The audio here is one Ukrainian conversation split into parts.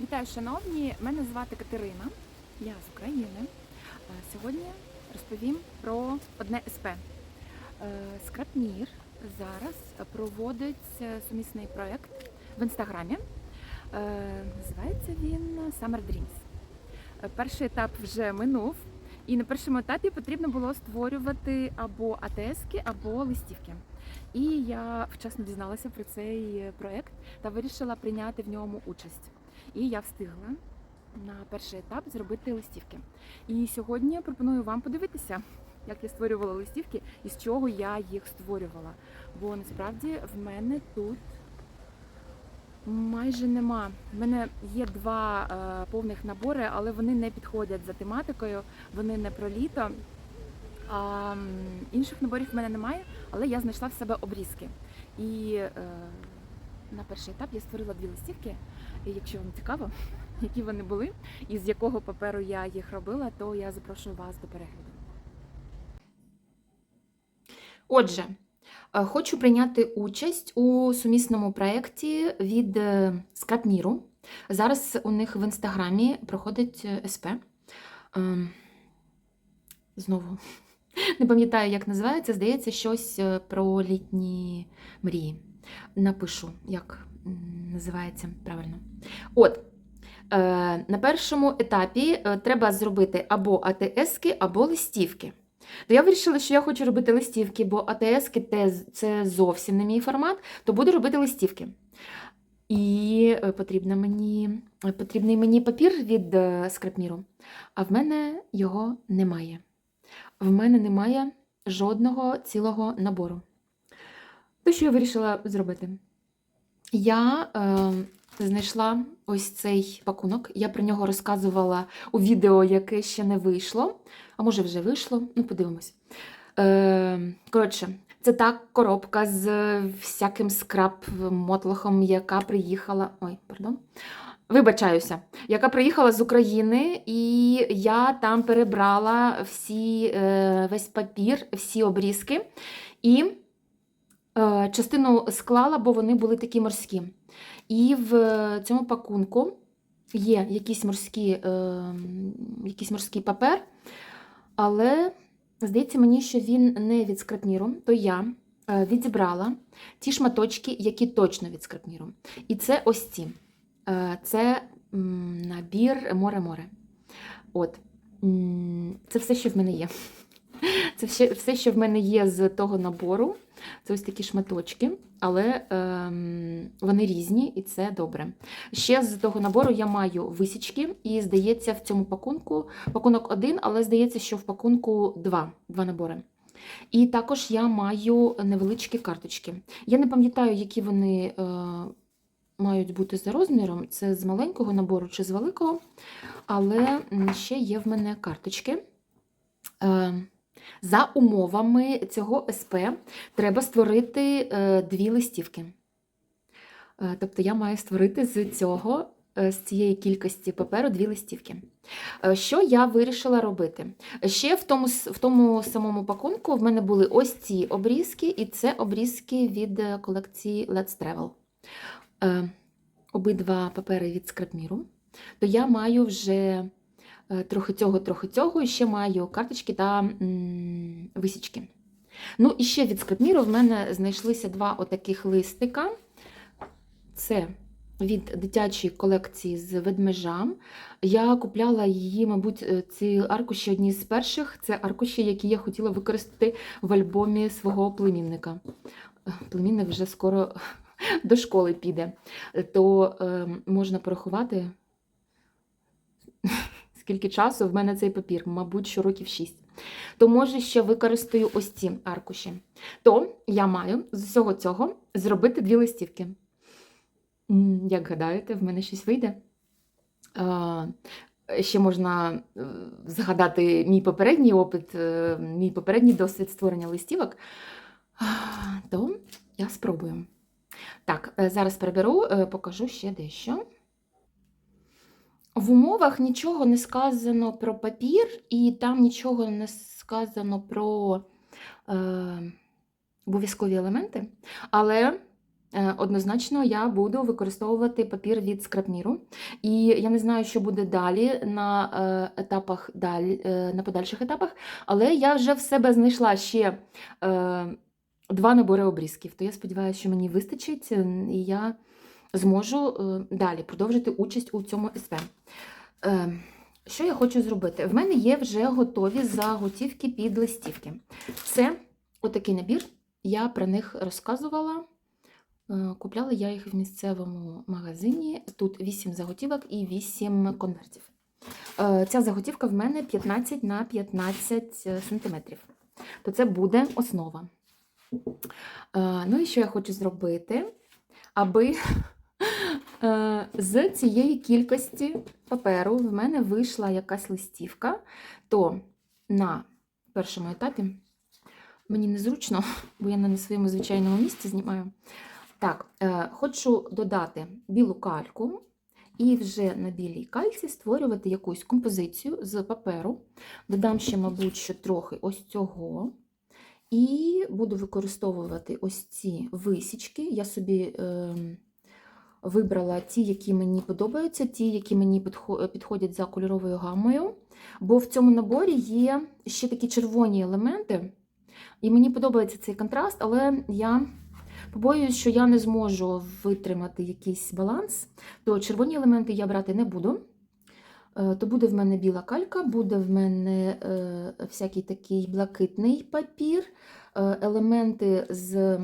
Вітаю, шановні! Мене звати Катерина, я з України. Е, Сьогодні розповім про одне СП. Е, Скрапмір зараз проводить е, сумісний проєкт в інстаграмі. Називається він Summer Dreams. Перший етап вже минув, і на першому етапі потрібно було створювати або АТСки, або листівки. І я вчасно дізналася про цей проєкт та вирішила прийняти в ньому участь. І я встигла на перший етап зробити листівки. І сьогодні я пропоную вам подивитися, як я створювала листівки і з чого я їх створювала. Бо насправді в мене тут майже нема. В мене є два е, повних набори, але вони не підходять за тематикою, вони не про літо. А, інших наборів в мене немає, але я знайшла в себе обрізки. І е, на перший етап я створила дві листівки. І якщо вам цікаво, які вони були і з якого паперу я їх робила, то я запрошую вас до перегляду. Отже, е, хочу прийняти участь у сумісному проєкті від е, Скрапміру. Зараз у них в інстаграмі проходить е, СП. Ем, Знову не пам'ятаю, як називається. Здається, щось про літні мрії. Напишу, як називається правильно. От. е, На першому етапі е, треба зробити або АТСки, або листівки. То я вирішила, що я хочу робити листівки, бо АТСки це зовсім не мій формат, то буду робити листівки. І е, потрібна мені, потрібний мені папір від скрапміру, а в мене його немає. В мене немає жодного цілого набору. То що я вирішила зробити? Я е, знайшла ось цей пакунок. Я про нього розказувала у відео, яке ще не вийшло. А може вже вийшло, ну подивимось. Е, коротше, це та коробка з всяким скраб-мотлохом, яка приїхала. Ой, пардон. Вибачаюся, яка приїхала з України, і я там перебрала всі, е, весь папір, всі обрізки, і частину склала, бо вони були такі морські. І в цьому пакунку є якийсь морський, е, якийсь морський папер, але здається мені, що він не від скрапміру, то я е, відібрала ті шматочки, які точно від скрапміру. І це ось ці. Е, Це набір море-море. От. Це все, що в мене є. Це все, все, що в мене є з того набору. Це ось такі шматочки, але ем, вони різні і це добре. Ще з того набору я маю висічки, і здається, в цьому пакунку пакунок один, але здається, що в пакунку два, два набори. І також я маю невеличкі карточки. Я не пам'ятаю, які вони е, мають бути за розміром. Це з маленького набору чи з великого, але ще є в мене карточки. Е, за умовами цього СП треба створити е, дві листівки. Е, тобто я маю створити з цього, е, з цієї кількості паперу дві листівки. Що я вирішила робити? Ще в тому, в тому самому пакунку в мене були ось ці обрізки, і це обрізки від колекції Let's Travel. Обидва папери від скрапміру. То я маю вже трохи цього, трохи цього, і ще маю карточки та висічки. Ну, і ще від скрапміру в мене знайшлися два отаких листика. Це від дитячої колекції з ведмежам. Я купляла її, мабуть, е, ці аркуші одні з перших. Це аркуші, які я хотіла використати в альбомі свого племінника. Е, Племінник вже скоро до школи піде, то е, можна порахувати, скільки часу в мене цей папір, мабуть, що років 6. То, може, ще використаю ось ці аркуші. То я маю з усього цього зробити дві листівки. Як гадаєте, в мене щось вийде? Ще можна е, згадати мій попередній опит, е, мій попередній досвід створення листівок. То я спробую. Так, е, зараз переберу, е, покажу ще дещо. В умовах нічого не сказано про папір, і там нічого не сказано про е, обов'язкові елементи. Але е, однозначно я буду використовувати папір від скрапміру. І я не знаю, що буде далі на е, етапах далі, е, на подальших етапах, але я вже в себе знайшла ще е, два набори обрізків. То я сподіваюся, що мені вистачить, і я зможу е, далі продовжити участь у цьому СП. Е, що я хочу зробити? В мене є вже готові заготівки під листівки. Це отакий набір. Я про них розказувала. Е, Купляла я їх в місцевому магазині. Тут 8 заготівок і 8 конвертів. Ця заготівка в мене 15 на 15 см. То це буде основа. Ну і що я хочу зробити, аби з цієї кількості паперу в мене вийшла якась листівка, то на першому етапі мені незручно, бо я не на своєму звичайному місці знімаю. Так, е, хочу додати білу кальку і вже на білій кальці створювати якусь композицію з паперу. Додам ще, мабуть, що трохи ось цього. І буду використовувати ось ці висічки. Я собі е, вибрала ті, які мені подобаються, ті, які мені підходять за кольоровою гамою. Бо в цьому наборі є ще такі червоні елементи. І мені подобається цей контраст, але я побоююсь, що я не зможу витримати якийсь баланс, то червоні елементи я брати не буду. Е, То буде в мене біла калька, буде в мене е, всякий такий блакитний папір, е, елементи з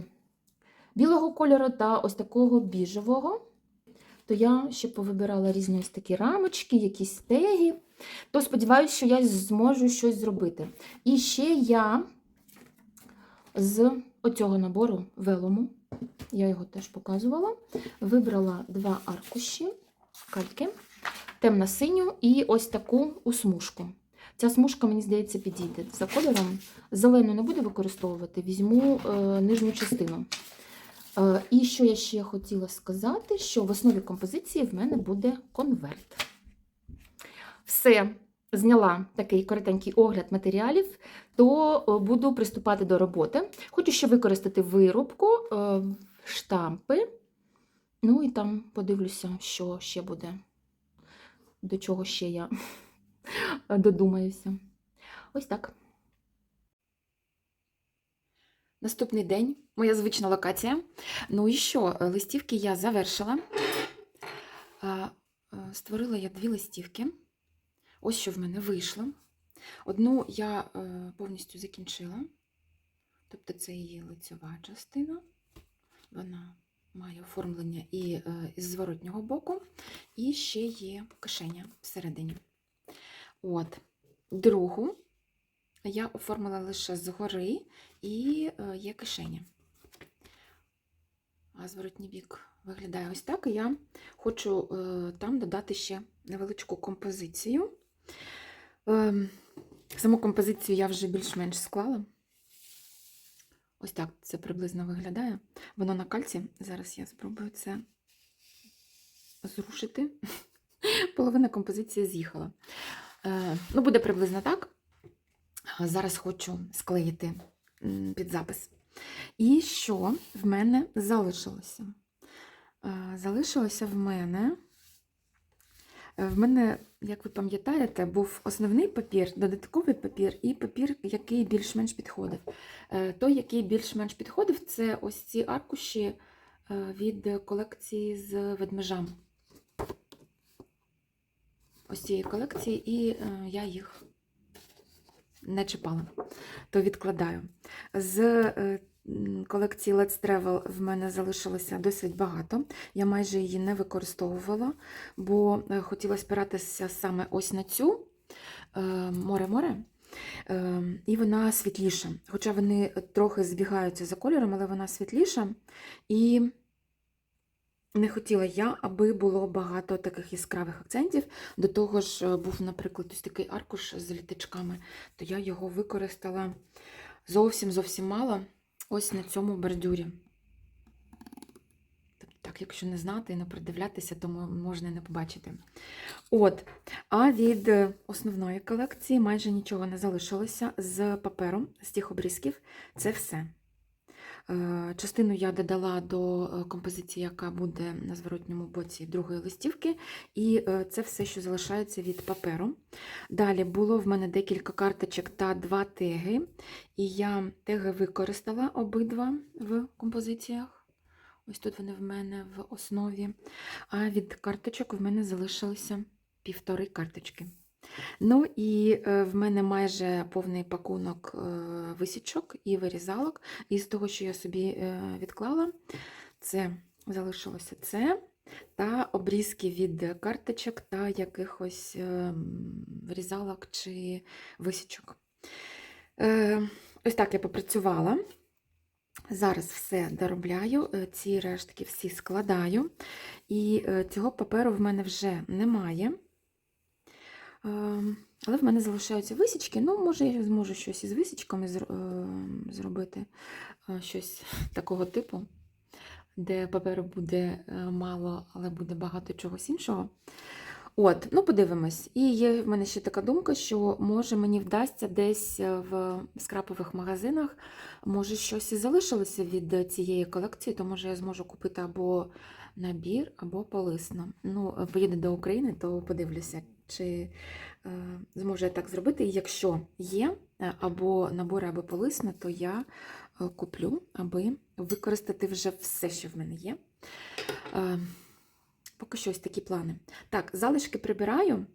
білого кольору та ось такого біжевого. То я ще повибирала різні ось такі рамочки, якісь стегі. То сподіваюся, що я зможу щось зробити. І ще я з оцього набору велому, я його теж показувала, вибрала два аркуші кальки, темно-синю і ось таку усмужку. Ця смужка, мені здається, підійде за кольором. Зелену не буду використовувати, візьму е, нижню частину. Е, і що я ще хотіла сказати, що в основі композиції в мене буде конверт. Все, зняла такий коротенький огляд матеріалів, то е, буду приступати до роботи. Хочу ще використати вирубку, е, штампи. Ну і там подивлюся, що ще буде, до чого ще я додумаюся. Ось так. Наступний день, моя звична локація. Ну і що, е, листівки я завершила. Е, Створила я дві листівки. Ось що в мене вийшло. Одну я е, повністю закінчила. Тобто це її лицьова частина. Вона має оформлення і із зворотнього боку, і ще є кишеня всередині. От. Другу я оформила лише згори і е, є кишеня. А зворотній бік виглядає ось так. І я хочу е, там додати ще невеличку композицію. Ем, Саму композицію я вже більш-менш склала. Ось так це приблизно виглядає. Воно на кальці. Зараз я спробую це зрушити. Половина композиції з'їхала. Е, Ну, буде приблизно так. Зараз хочу склеїти під запис. І що в мене залишилося? Залишилося в мене. е, В мене, як ви пам'ятаєте, був основний папір, додатковий папір і папір, який більш-менш підходив. Е, Той, який більш-менш підходив, це ось ці аркуші е, від колекції з ведмежам. Ось цієї колекції, і я їх не чіпала, то відкладаю. З е, колекції Let's Travel в мене залишилося досить багато. Я майже її не використовувала, бо е, хотіла спиратися саме ось на цю е, море-море. І вона світліша. Хоча вони трохи збігаються за кольором, але вона світліша. І не хотіла я, аби було багато таких яскравих акцентів. До того ж, був, наприклад, ось такий аркуш з літачками, то я його використала зовсім зовсім мало ось на цьому бордюрі. Тобто, так, якщо не знати і не придивлятися, то можна не побачити. От, а від е, основної колекції майже нічого не залишилося з паперу, з тих обрізків. Це все. Е, Частину я додала до е, композиції, яка буде на зворотньому боці другої листівки, і е, це все, що залишається від паперу. Далі було в мене декілька карточок та два теги, і я теги використала обидва в композиціях. Ось тут вони в мене в основі. А від карточок в мене залишилося півтори карточки. Ну і е, в мене майже повний пакунок е, висічок і вирізалок. І з того, що я собі е, відклала, це залишилося це та обрізки від карточок та якихось м, вирізалок чи висічок. Ось так я попрацювала. Зараз все доробляю, ці рештки всі складаю, і цього паперу в мене вже немає. Ем, Але в мене залишаються висічки. Ну, може, я зможу щось із висічками ем, зробити, е, щось такого типу, де паперу буде е, мало, але буде багато чогось іншого. От, ну подивимось. І є в мене ще така думка, що може мені вдасться десь е, в скрапових магазинах, може щось і залишилося від цієї колекції, то може я зможу купити або набір, або полисно. Ну, е, поїду до України, то подивлюся, чи е, зможу я так зробити. І якщо є е, або набори, або полисно, то я е, куплю, аби використати вже все, що в мене є. Поки що ось такі плани. Так, залишки прибираю,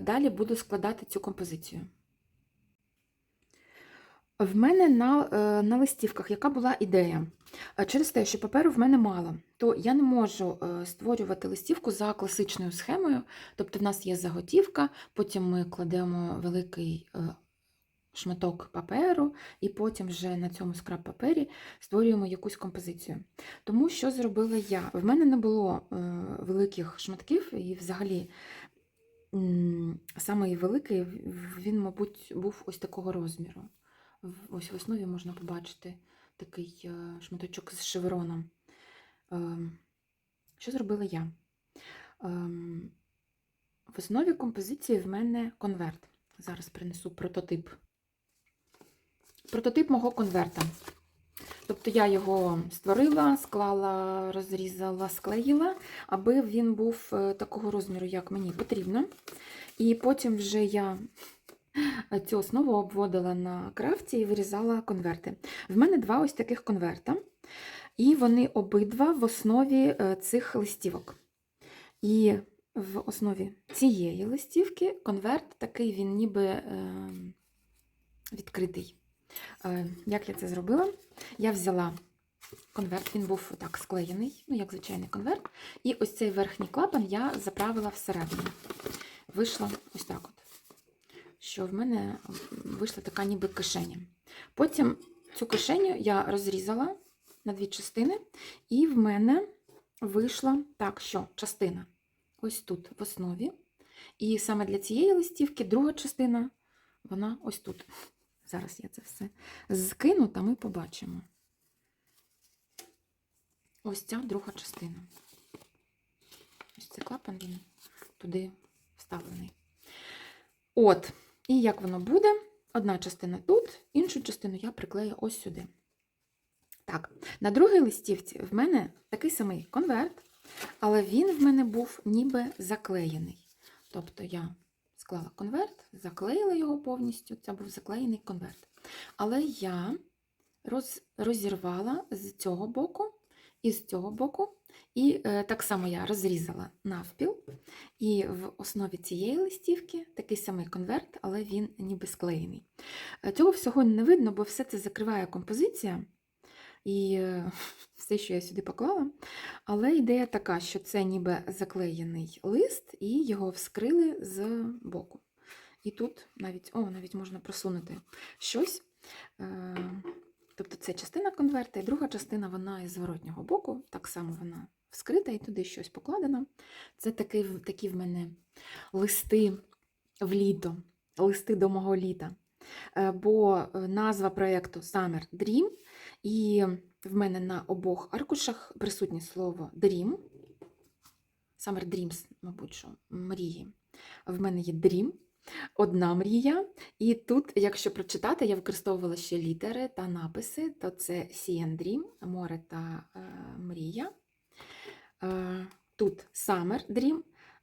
далі буду складати цю композицію. В мене на, на листівках яка була ідея? Через те, що паперу в мене мало, то я не можу е, створювати листівку за класичною схемою. Тобто, в нас є заготівка, потім ми кладемо великий е, шматок паперу, і потім вже на цьому скраб-папері створюємо якусь композицію. Тому що зробила я? В мене не було е, великих шматків, і взагалі самий великий, він, мабуть, був ось такого розміру. Ось в основі можна побачити такий е, шматочок з шевроном. Ем, Що зробила я? Ем, В основі композиції в мене конверт. Зараз принесу прототип. Прототип мого конверта. Тобто я його створила, склала, розрізала, склеїла, аби він був е, такого розміру, як мені потрібно. І потім вже я цю основу обводила на крафті і вирізала конверти. В мене два ось таких конверта, і вони обидва в основі е, цих листівок. І в основі цієї листівки конверт такий, він ніби е, відкритий. Е, Як я це зробила? Я взяла конверт, він був так склеєний, ну, як звичайний конверт. І ось цей верхній клапан я заправила всередину. Вийшла ось так от. Що в мене вийшла така ніби кишеня. Потім цю кишеню я розрізала на дві частини, і в мене вийшла так, що частина ось тут в основі. І саме для цієї листівки друга частина, вона ось тут. Зараз я це все скину, та ми побачимо. Ось ця друга частина. Ось цей клапан він туди вставлений. От, і як воно буде? Одна частина тут, іншу частину я приклею ось сюди. Так, на другій листівці в мене такий самий конверт, але він в мене був ніби заклеєний. Тобто я склала конверт, заклеїла його повністю, це був заклеєний конверт. Але я роз, розірвала з цього боку і з цього боку, і е, так само я розрізала навпіл. І в основі цієї листівки такий самий конверт, але він ніби склеєний. Е, Цього всього не видно, бо все це закриває композиція. І е, все, що я сюди поклала. Але ідея така, що це ніби заклеєний лист, і його вскрили з боку. І тут навіть, о, навіть можна просунути щось. Е, Тобто це частина конверта, і друга частина вона із зворотнього боку, так само вона вскрита, і туди щось покладено. Це такі, такі в мене листи в літо, листи до мого літа. Е, Бо е, назва проєкту Summer Dream, і в мене на обох аркушах присутнє слово Dream. Summer Dreams, мабуть, що мрії. В мене є Dream, одна мрія. І тут, якщо прочитати, я використовувала ще літери та написи, то це Sea and Dream, море та е, мрія. Е, тут Summer Dream,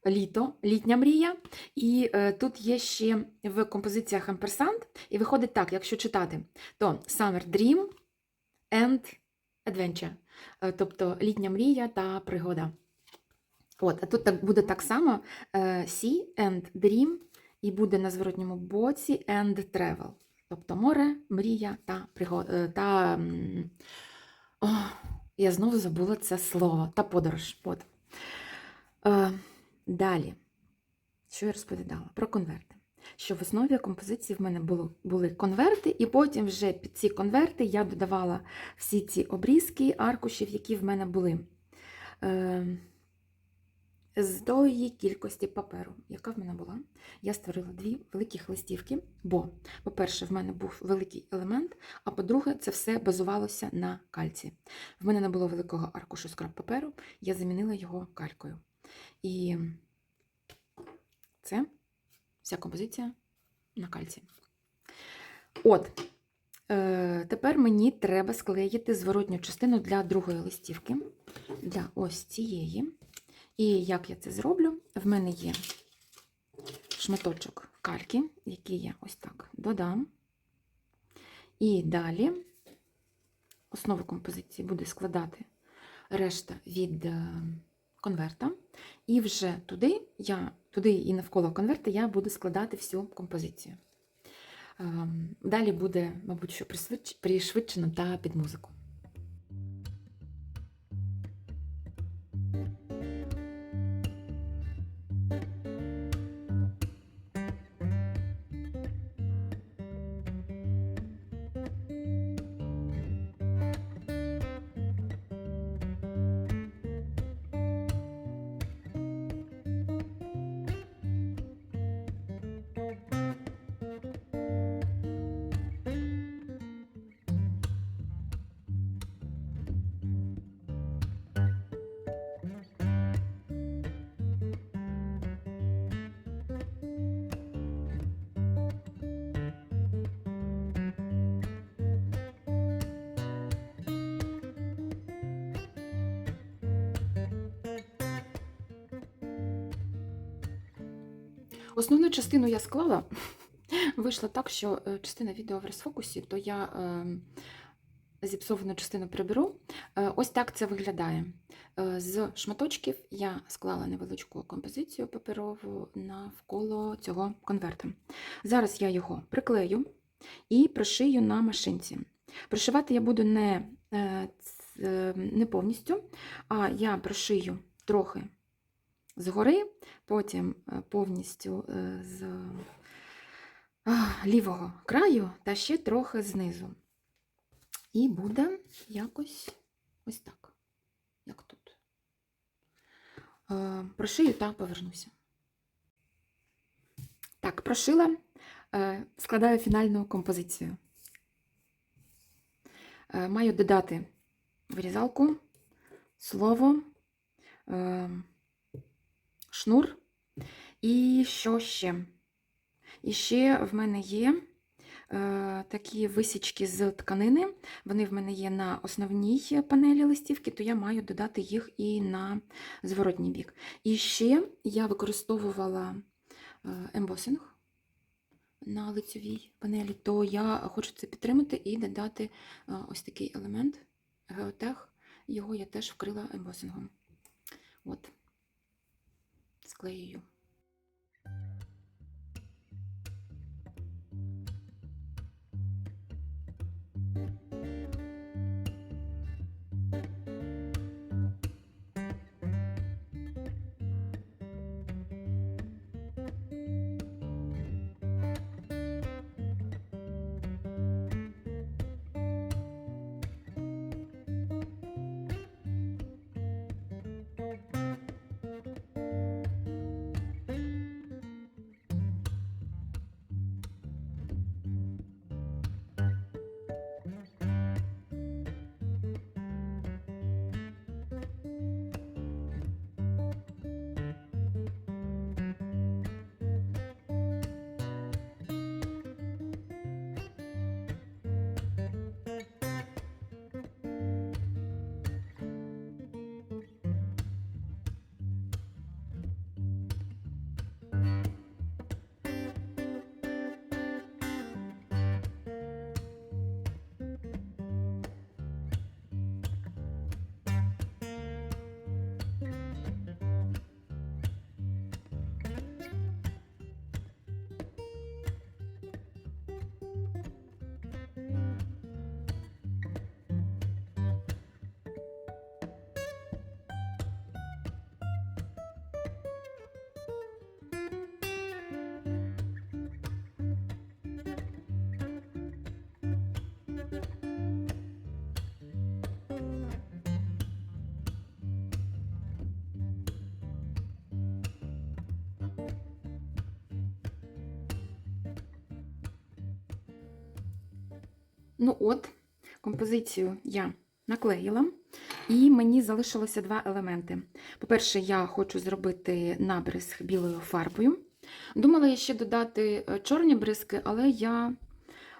літо, літня мрія. І е, тут є ще в композиціях амперсант. І виходить так, якщо читати, то Summer Dream and Adventure. Е, тобто літня мрія та пригода. От, а тут так, буде так само Sea and Dream, і буде на зворотньому боці and Travel. Тобто море, мрія та пригода. Та, я знову забула це слово та подорож. От. Е, далі, що я розповідала? Про конверти. Що в основі композиції в мене було, були конверти, і потім вже під ці конверти я додавала всі ці обрізки аркушів, які в мене були. Е, з тої кількості паперу, яка в мене була, я створила дві великих листівки, бо, по-перше, в мене був великий елемент, а по-друге, це все базувалося на кальці. В мене не було великого аркушу скраб паперу, я замінила його калькою. І це вся композиція на кальці. От, е, тепер мені треба склеїти зворотню частину для другої листівки, для ось цієї. І як я це зроблю? В мене є шматочок кальки, який я ось так додам. І далі основу композиції буде складати решта від е, конверта. І вже туди, я, туди і навколо конверта я буду складати всю композицію. Ем, Далі буде, мабуть, що пришвидшено та під музику. Основну частину я склала. Вийшло так, що е, частина відео в розфокусі, то я е, зіпсовану частину приберу. Е, Ось так це виглядає. З шматочків я склала невеличку композицію паперову навколо цього конверта. Зараз я його приклею і пришию на машинці. Пришивати я буду не, не повністю, а я пришию трохи згори, потім е, повністю е, з лівого краю та ще трохи знизу. І буде якось ось так, як тут. Е, Прошию та повернуся. Так, прошила, складаю фінальну композицію. Маю додати вирізалку, слово, е, шнур. І що ще? І ще в мене є е, такі висічки з тканини. Вони в мене є на основній панелі листівки, то я маю додати їх і на зворотній бік. І ще я використовувала е, ембосинг на лицевій панелі, то я хочу це підтримати і додати е, ось такий елемент геотех. Його я теж вкрила ембосингом. От, склеюю. Ну от, композицію я наклеїла, і мені залишилося два елементи. По-перше, я хочу зробити набризк білою фарбою. Думала я ще додати е, чорні бризки, але я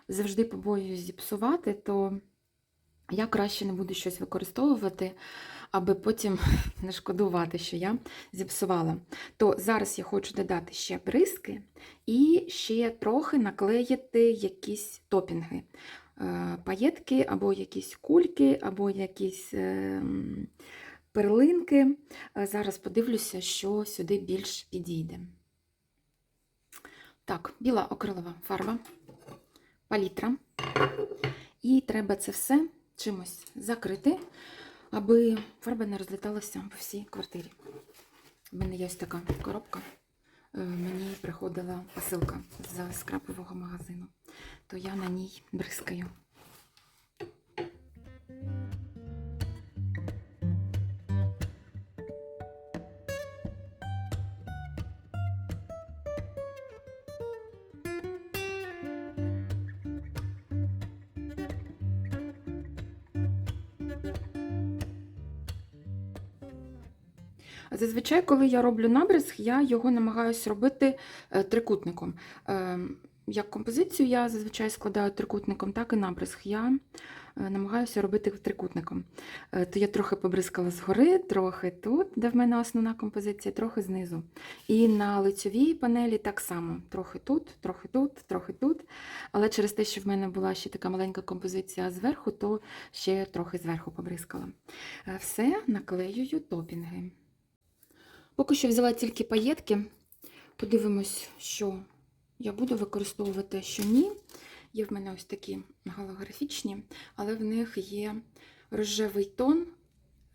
завжди побоююсь зіпсувати, то я краще не буду щось використовувати, аби потім не шкодувати, що я зіпсувала. То зараз я хочу додати ще бризки і ще трохи наклеїти якісь топінги. Е, Паєтки, або якісь кульки, або якісь е, перлинки. Е, Зараз подивлюся, що сюди більш підійде. Так, біла акрилова фарба, палітра. І треба це все чимось закрити, аби фарба не розліталася по всій квартирі. У мене є ось така коробка. Е, Мені приходила посилка з скрапового магазину, то я на ній бризкаю. Зазвичай, коли я роблю набризк, я його намагаюся робити е, трикутником. Е, Як композицію я зазвичай складаю трикутником, так і набризк. Я е, намагаюся робити трикутником. То я трохи побризкала згори, трохи тут, де в мене основна композиція, трохи знизу. І на лицьовій панелі так само: трохи тут, трохи тут, трохи тут. Але через те, що в мене була ще така маленька композиція зверху, то ще трохи зверху побризкала. Все наклеюю топінги. Поки що взяла тільки паєтки. Подивимось, що я буду використовувати, що ні. Є в мене ось такі голографічні, але в них є рожевий тон,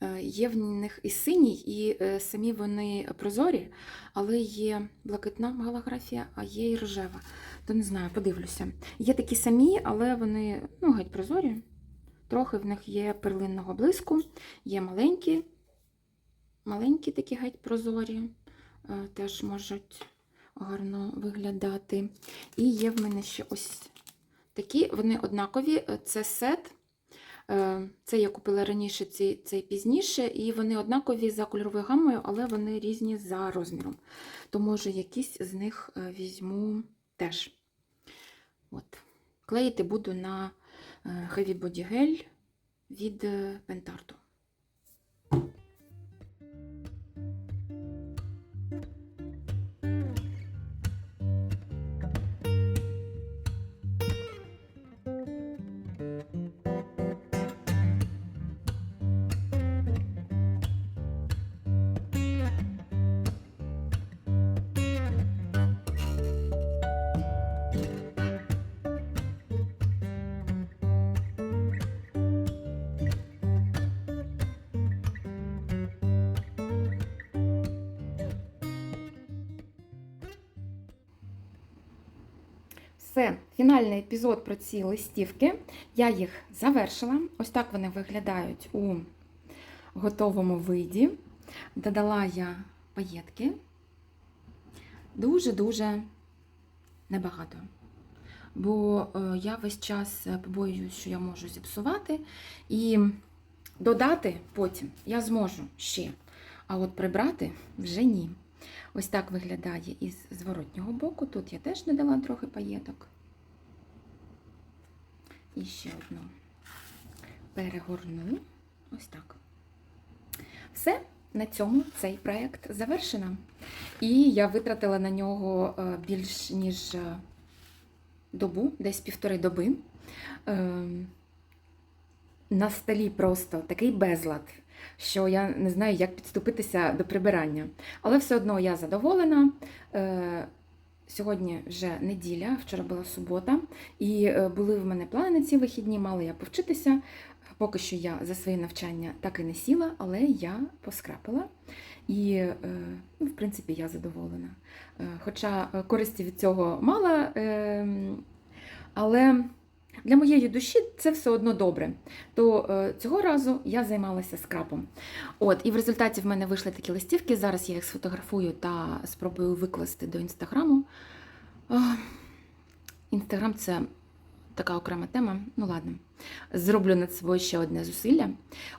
е, є в них і синій, і е, самі вони прозорі, але є блакитна голографія, а є і рожева. То не знаю, подивлюся. Є такі самі, але вони ну, геть прозорі. Трохи в них є перлинного блиску, є маленькі, маленькі такі геть прозорі, е, теж можуть гарно виглядати. І є в мене ще ось такі, вони однакові. е, Це сет. Е, Це я купила раніше, цей, пізніше, і вони однакові за кольоровою гамою, але вони різні за розміром. То, може, якісь з них візьму теж. От. Клеїти буду на Heavy Body Gel від е, Все, фінальний епізод про ці листівки. Я їх завершила. Ось так вони виглядають у готовому виді. Додала я паєтки. Дуже-дуже небагато. Бо е, я весь час побоююсь, що я можу зіпсувати. І додати потім я зможу ще. А от прибрати вже ні. Ось так виглядає із зворотнього боку. Тут я теж додала трохи паєток. І ще одну перегорну. Ось так. Все, на цьому цей проєкт завершено. І я витратила на нього е, більш ніж е, добу, десь півтори доби. Ем, На столі просто такий безлад, що я не знаю, як підступитися до прибирання. Але все одно я задоволена. Е, Сьогодні вже неділя, вчора була субота, і е, були в мене плани на ці вихідні, мала я повчитися. Поки що я за своє навчання так і не сіла, але я поскрапила. І, е, ну, в принципі, я задоволена. Хоча користі від цього мало, е, але для моєї душі це все одно добре. То е, цього разу я займалася скрапом. От, і в результаті в мене вийшли такі листівки. Зараз я їх сфотографую та спробую викласти до інстаграму. Інстаграм це така окрема тема. Ну ладно, зроблю над собою ще одне зусилля.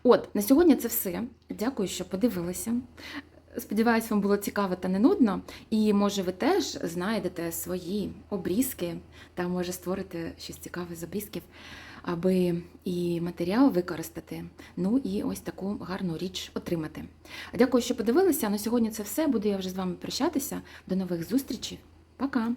От, на сьогодні це все. Дякую, що подивилися. Сподіваюсь, вам було цікаво та не нудно. І може ви теж знайдете свої обрізки та може створити щось цікаве з обрізків, аби і матеріал використати. Ну і ось таку гарну річ отримати. Дякую, що подивилися. На сьогодні це все. Буду я вже з вами прощатися. До нових зустрічей. Пока!